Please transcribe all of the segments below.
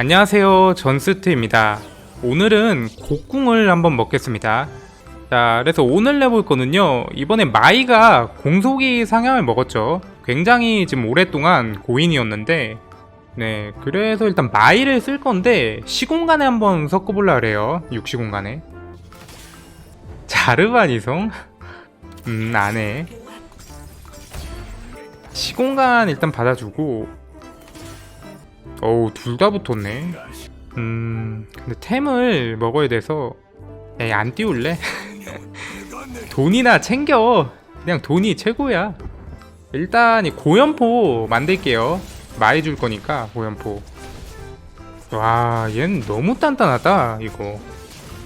안녕하세요. 전스트입니다. 오늘은 곡궁을 한번 먹겠습니다. 자 그래서 오늘 내볼 거는요. 이번에 마이가 공속이 상향을 먹었죠. 굉장히 지금 오랫동안 고인이었는데 네 그래서 일단 마이를 쓸 건데 시공간에 한번 섞어볼라 그래요. 육시공간에. 자르반 이성? 음 안해. 시공간 일단 받아주고 어우 둘 다 붙었네. 음 근데 템을 먹어야 돼서 에이 안 띄울래? 돈이나 챙겨. 그냥 돈이 최고야. 일단 이 고연포 만들게요. 많이 줄 거니까 고연포. 와 얘는 너무 단단하다 이거.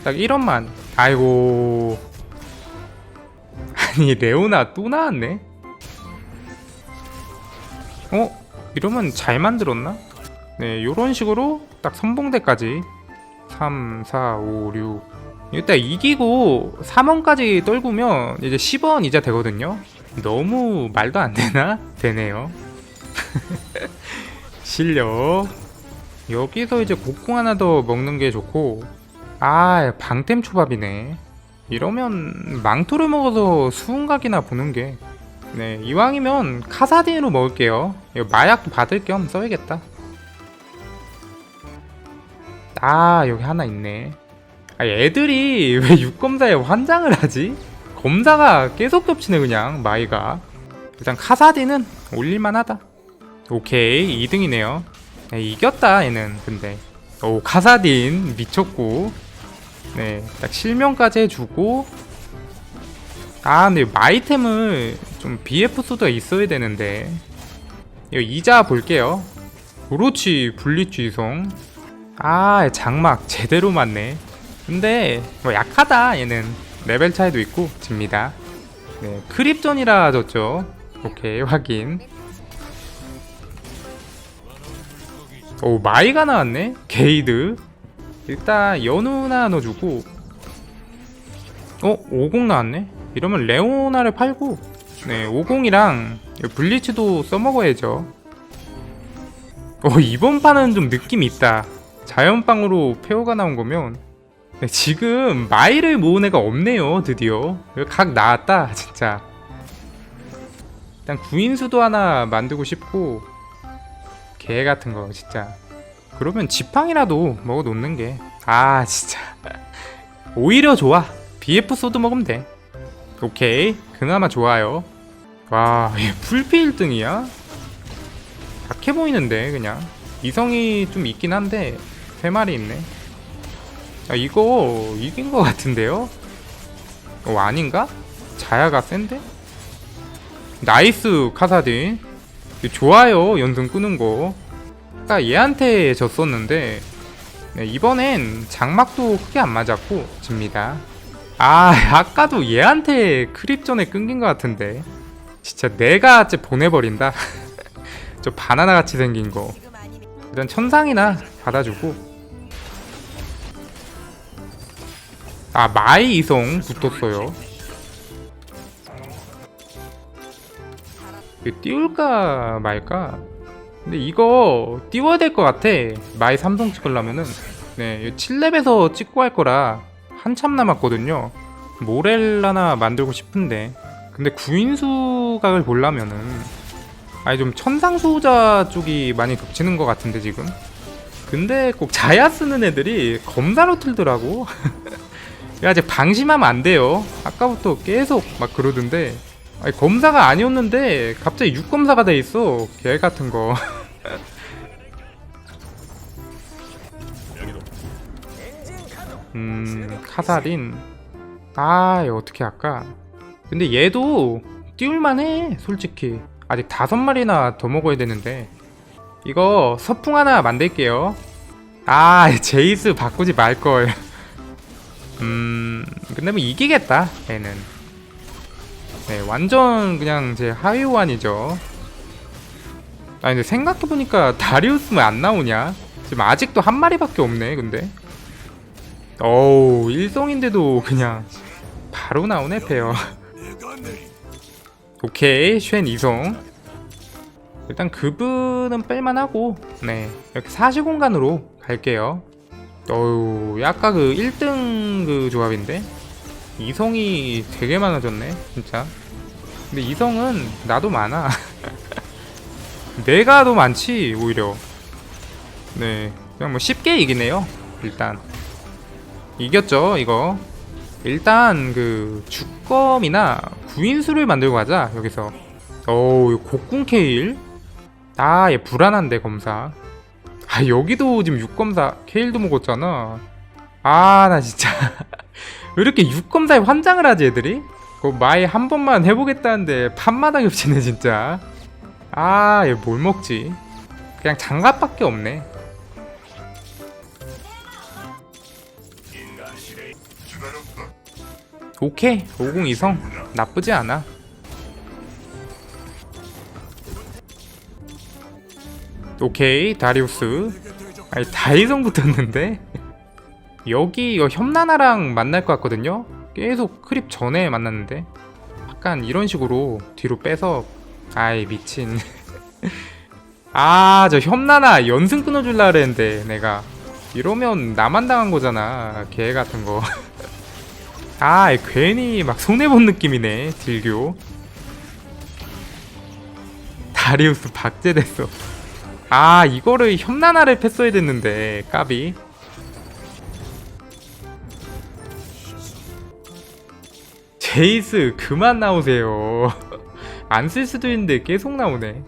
딱 1원만. 아이고. 아니 레오나 또 나왔네? 어? 이러면 잘 만들었나? 네, 요런 식으로 딱 선봉대까지. 3, 4, 5, 6 일단 이기고 3원까지 떨구면 이제 10원 이자 되거든요. 너무 말도 안 되나? 되네요. 실력. 여기서 이제 곡궁 하나 더 먹는 게 좋고. 아 방템 초밥이네. 이러면 망토를 먹어서 수은각이나 보는 게. 네, 이왕이면 카사딘으로 먹을게요. 마약도 받을 겸 써야겠다. 아, 여기 하나 있네. 아, 애들이 왜 육검사에 환장을 하지? 검사가 계속 겹치네, 그냥, 마이가. 일단 카사딘은 올릴만 하다. 오케이, 2등이네요. 이겼다, 얘는, 근데. 오, 카사딘, 미쳤고. 네, 딱 실명까지 해주고, 아 근데 마이템을 좀 BF 소드가 있어야 되는데 이거 이자 볼게요 그렇지 분리주의성 아 장막 제대로 맞네. 근데 뭐 약하다 얘는. 레벨 차이도 있고 집니다. 네 크립전이라 졌죠. 오케이 확인. 오 마이가 나왔네? 게이드. 일단 연우나 넣어주고. 어? 50 나왔네? 이러면 레오나를 팔고. 네 50이랑 블리츠도 써먹어야죠. 어 이번 판은 좀 느낌이 있다 자연빵으로 페어가 나온 거면 네, 지금 마이를 모은 애가 없네요 드디어. 각 나왔다 진짜. 일단 구인수도 하나 만들고 싶고 개 같은 거 진짜. 그러면 지팡이라도 먹어 놓는 게 아 진짜. 오히려 좋아. BF 소드 먹으면 돼. 오케이. 그나마 좋아요. 와얘 풀피 1등이야? 약해 보이는데 그냥. 이성이 좀 있긴 한데 세 마리 있네. 아 이거 이긴 거 같은데요? 어 아닌가? 자야가 센데? 나이스 카사딘. 좋아요 연승 끄는 거. 아까 얘한테 졌었는데 네, 이번엔 장막도 크게 안 맞았고 집니다. 아 아까도 얘한테 크립 전에 끊긴 것 같은데. 진짜 내가 쟤 보내버린다. 저 바나나 같이 생긴 거. 일단 천상이나 받아주고 아 마이 이성 붙었어요. 띄울까 말까? 근데 이거 띄워야 될 것 같아. 마이 삼성 찍으려면은. 네 7렙에서 찍고 할 거라 한참 남았거든요. 모렐라나 만들고 싶은데. 근데 구인수각을 보려면은. 아니 좀 천상수호자 쪽이 많이 겹치는 것 같은데 지금? 근데 꼭 자야 쓰는 애들이 검사로 틀더라고 야 이제 방심하면 안 돼요. 아까부터 계속 막 그러던데. 아니 검사가 아니었는데 갑자기 육검사가 돼 있어 개 같은 거. 음 카사린. 아 이거 어떻게 할까? 근데 얘도 띄울만해 솔직히. 아직 다섯 마리나 더 먹어야 되는데. 이거 서풍 하나 만들게요. 아 제이스 바꾸지 말걸 음 근데 뭐 이기겠다 얘는. 네 완전 그냥 제 하위호환이죠. 아 근데 생각해보니까 다리우스는 안 나오냐? 지금 아직도 한 마리밖에 없네 근데. 어우 일성인데도 그냥 바로 나오네 페어. 오케이 쉔 이성. 일단 급은 게이드는 뺄만하고 네 이렇게 사시공간으로 갈게요 어우 약간 그 1등 그 조합인데? 이성이 되게 많아졌네 진짜. 근데 이성은 나도 많아. 내가 더 많지 오히려. 네 그냥 뭐 쉽게 이기네요 일단. 이겼죠 이거. 일단 그 주검이나 구인수를 만들고 가자 여기서. 어우 곡궁 케일. 아얘 불안한데 검사 아 여기도 지금 6검사 케일도 먹었잖아. 아 나 진짜. 왜 이렇게 6검사에 환장을 하지 애들이? 그 마이 한 번만 해보겠다는데 판마당 겹치네 진짜. 아 얘 뭘 먹지? 그냥 장갑밖에 없네. 오케이 502성. 나쁘지 않아 오케이 다리우스. 아니 다이성 붙었는데? 여기 이거 협나나랑 만날 것 같거든요? 계속 크립 전에 만났는데? 약간 이런 식으로 뒤로 빼서 아이 미친. 아 저 협나나 연승 끊어줄라 그랬는데 내가. 이러면 나만 당한 거잖아 개 같은 거. 아, 괜히 막 손해본 느낌이네, 딜교. 다리우스 박제됐어. 아, 이거를 협나나를 팼어야 됐는데, 까비. 제이스, 그만 나오세요. 안 쓸 수도 있는데 계속 나오네.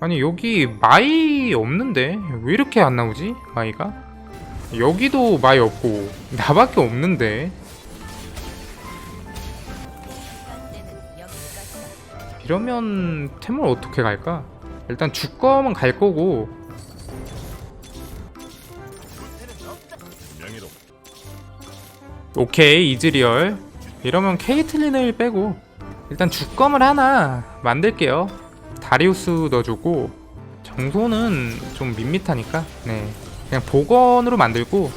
아니, 여기 마이 없는데? 왜 이렇게 안 나오지? 마이가? 여기도 마이 없고, 나밖에 없는데? 이러면 템을 어떻게 갈까? 일단 주검은 갈 거고. 오케이 이즈리얼. 이러면 케이틀린을 빼고. 일단 주검을 하나 만들게요. 다리우스 넣어주고. 정소는 좀 밋밋하니까. 네. 그냥 복원으로 만들고.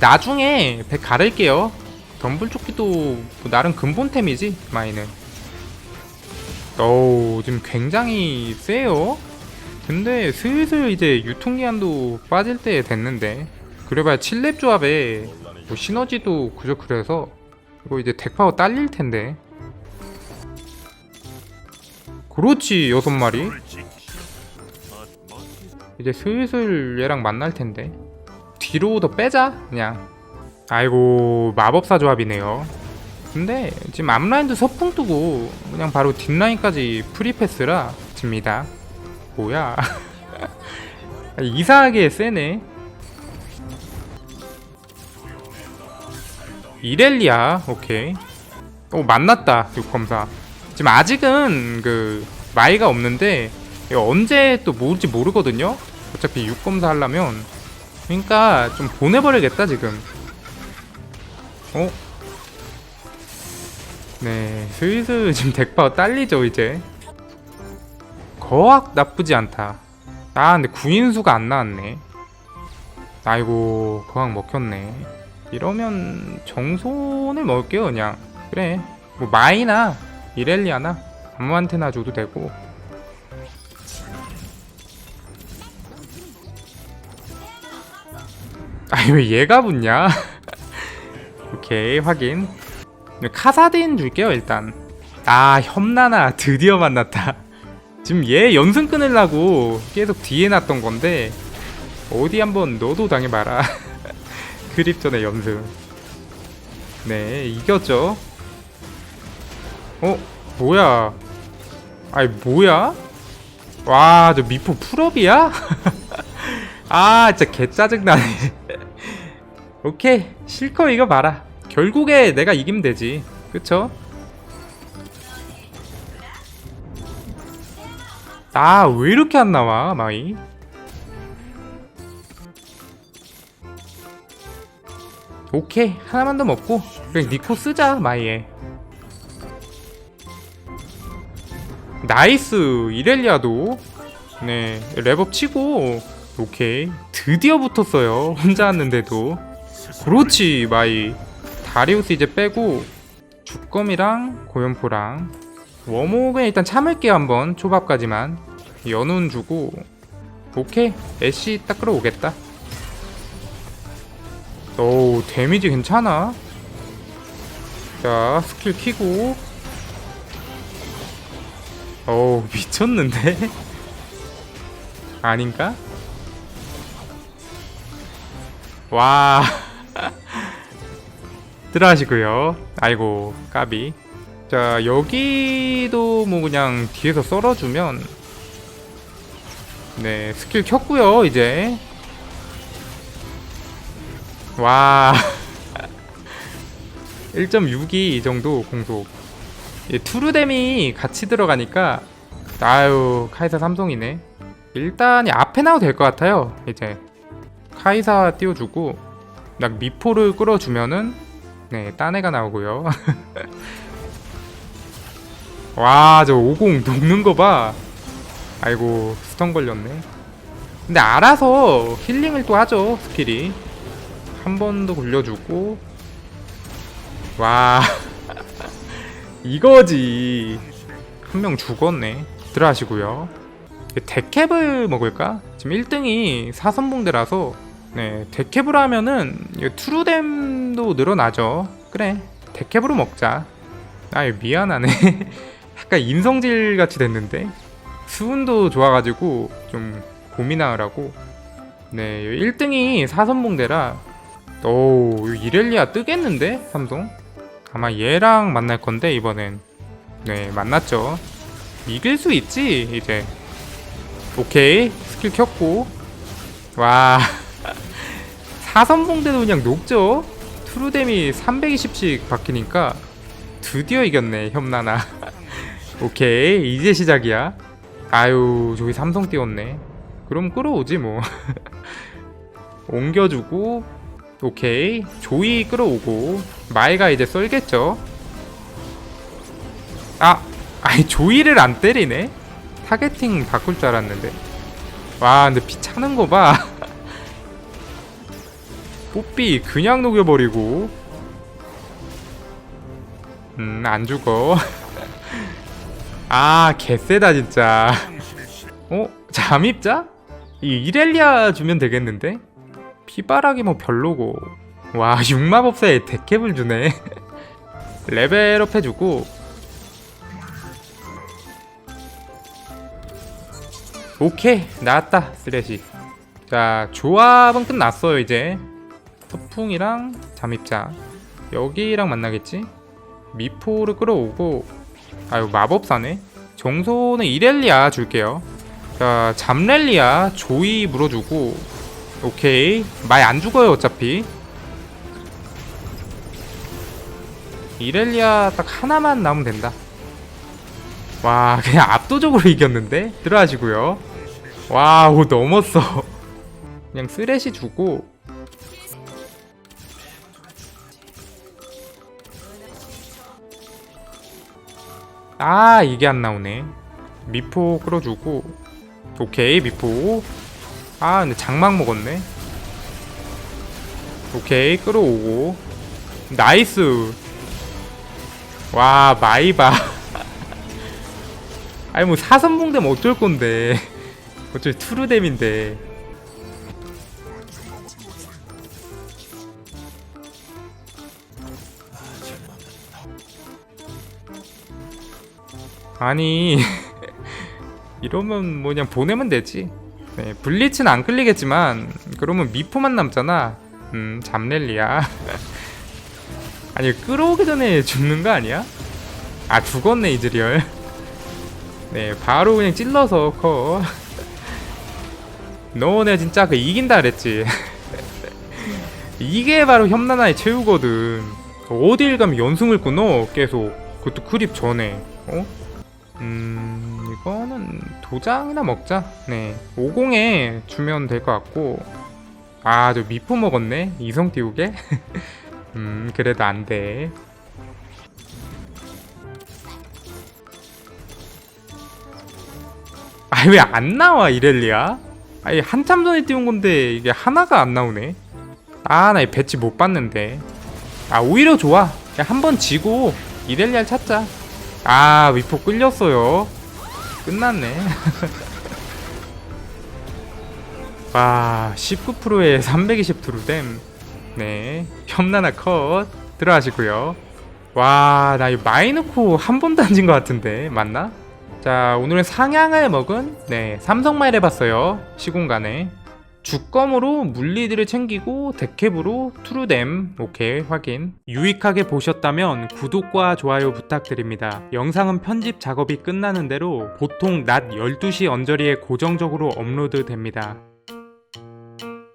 나중에 백 가를게요. 덤블조끼도 뭐 나름 근본템이지 마이는 어우 지금 굉장히 세요. 근데 슬슬 이제 유통기한도 빠질 때 됐는데 그래봐야 7렙 조합에 뭐 시너지도 그저 그래서 이거 이제 덱파워 딸릴 텐데. 그렇지 여섯 마리. 이제 슬슬 얘랑 만날 텐데. 뒤로 더 빼자 그냥. 아이고 마법사 조합이네요 근데 지금 앞라인도 서풍 뜨고 그냥 바로 뒷라인까지 프리패스라 집니다. 뭐야. 이상하게 세네. 이렐리아 오케이. 오 만났다 6검사. 지금 아직은 그 마이가 없는데 언제 또 모를지 모르거든요? 어차피 6검사 하려면. 그러니까 좀 보내버리겠다 지금. 어? 네, 슬슬 지금 덱파워 딸리죠 이제. 거학 나쁘지 않다. 아 근데 구인수가 안 나왔네. 아이고 거학 먹혔네. 이러면 정손을 먹을게요 그냥. 그래. 뭐 마이나 이렐리아나 아무한테나 줘도 되고. 아니 왜 얘가 붙냐? 오케이 확인 카사딘 줄게요 일단. 아 협나나 드디어 만났다. 지금 얘 연승 끊으려고 계속 뒤에 놨던 건데 어디 한번 너도 당해봐라. 그립 전에 연승. 네 이겼죠? 어 뭐야? 아이 뭐야? 와 저 미포 풀업이야? 아 진짜 개 짜증나네. 오케이 실컷 이거 봐라 결국에 내가 이기면 되지. 그쵸? 아왜 이렇게 안 나와 마이? 오케이 하나만 더 먹고 그냥 니코 쓰자 마이에. 나이스 이렐리아도. 네 랩업 치고. 오케이 드디어 붙었어요 혼자 왔는데도. 그렇지 마이 다리우스 이제 빼고 주검이랑 고연포랑 워목은 일단 참을게요 한번. 초밥까지만. 연운 주고. 오케이. 애쉬 딱 끌어오겠다. 오 데미지 괜찮아. 자 스킬 키고. 오 미쳤는데? 아닌가? 와 들어가시고요. 아이고 까비. 자 여기도 뭐 그냥 뒤에서 썰어주면. 네 스킬 켰고요 이제. 와. 1.6이 이 정도 공속. 이 투르뎀이 같이 들어가니까 아유 카이사 삼성이네. 일단 이 앞에 나도 될 것 같아요 이제. 카이사 띄워주고 딱 미포를 끌어주면은 네 딴 애가 나오고요. 와 저 50 녹는 거 봐. 아이고 스턴 걸렸네. 근데 알아서 힐링을 또 하죠 스킬이. 한 번 더 굴려주고. 와 이거지. 한 명 죽었네. 들어가시고요. 데캡을 먹을까? 지금 1등이 사선봉대라서. 네 데캡으로 하면은 투루뎀 도 늘어나죠. 그래 데캡으로 먹자. 아유 미안하네. 약간 임성질 같이 됐는데? 수운도 좋아가지고 좀 고민하라고. 네 1등이 사선봉대라. 오 이렐리아 뜨겠는데? 삼성? 아마 얘랑 만날 건데 이번엔. 네 만났죠. 이길 수 있지 이제. 오케이 스킬 켰고. 와. 사선봉대도 그냥 녹죠 트루뎀이 320씩 바뀌니까 드디어 이겼네 협나나 오케이 이제 시작이야. 아유 저기 삼성 띄웠네. 그럼 끌어오지 뭐. 옮겨주고 오케이 조이 끌어오고 마이가 이제 썰겠죠. 아 아니 조이를 안 때리네? 타겟팅 바꿀 줄 알았는데. 와 근데 피 차는 거봐 뽀삐 그냥 녹여버리고. 음 안 죽어. 아 개쎄다 진짜. 어? 잠입자? 이 이렐리아 주면 되겠는데? 피바락이 뭐 별로고. 와 육마법사에 데캡을 주네. 레벨업 해주고. 오케이 나왔다 쓰레시 자 조합은 끝났어요 이제 서풍이랑 잠입자. 여기랑 만나겠지? 미포를 끌어오고 아유 마법사네? 정소는 이렐리아 줄게요. 자 잠렐리아 조이 물어주고 오케이. 많이 안 죽어요 어차피. 이렐리아 딱 하나만 남으면 된다. 와 그냥 압도적으로 이겼는데? 들어가시고요. 와오 넘었어. 그냥 쓰레시 주고 아 이게 안 나오네. 미포 끌어주고. 오케이 미포. 아 근데 장막 먹었네. 오케이 끌어오고. 나이스. 와 마이바. 아니 뭐 사선봉 되면 어쩔 건데. 어차피 투르뎀인데 아니 이러면 뭐 그냥 보내면 되지. 네, 블리츠는 안 끌리겠지만 그러면 미포만 남잖아. 음 잠렐리야. 아니 끌어오기 전에 죽는 거 아니야? 아 죽었네 이즈리얼. 네 바로 그냥 찔러서 커. 너네 진짜 그 이긴다 그랬지. 이게 바로 협나나의 최후거든. 어딜 가면 연승을 끊어 계속. 그것도 크립 전에. 어? 음 이거는 도장이나 먹자. 네 50에 주면 될 것 같고. 아 저 미포 먹었네. 이성 띄우게? 음 그래도 안 돼. 아니 왜안 나와 이렐리아? 아니 한참 전에 띄운 건데 이게 하나가 안 나오네. 아 나 이 배치 못 봤는데. 아 오히려 좋아. 한 번 지고 이렐리아를 찾자 아 위포 끌렸어요. 끝났네. 와 19%에 320 트루댐. 네 협나나 컷 들어가시고요. 와 나 이거 마이너코 한 번도 안 진 것 같은데 맞나? 자 오늘은 상향을 먹은 네 삼성마일 해봤어요 시공간에 주검으로 물리들을 챙기고 데캡으로 투루댐 오케이 확인. 유익하게 보셨다면 구독과 좋아요 부탁드립니다. 영상은 편집 작업이 끝나는 대로 보통 낮 12시 언저리에 고정적으로 업로드 됩니다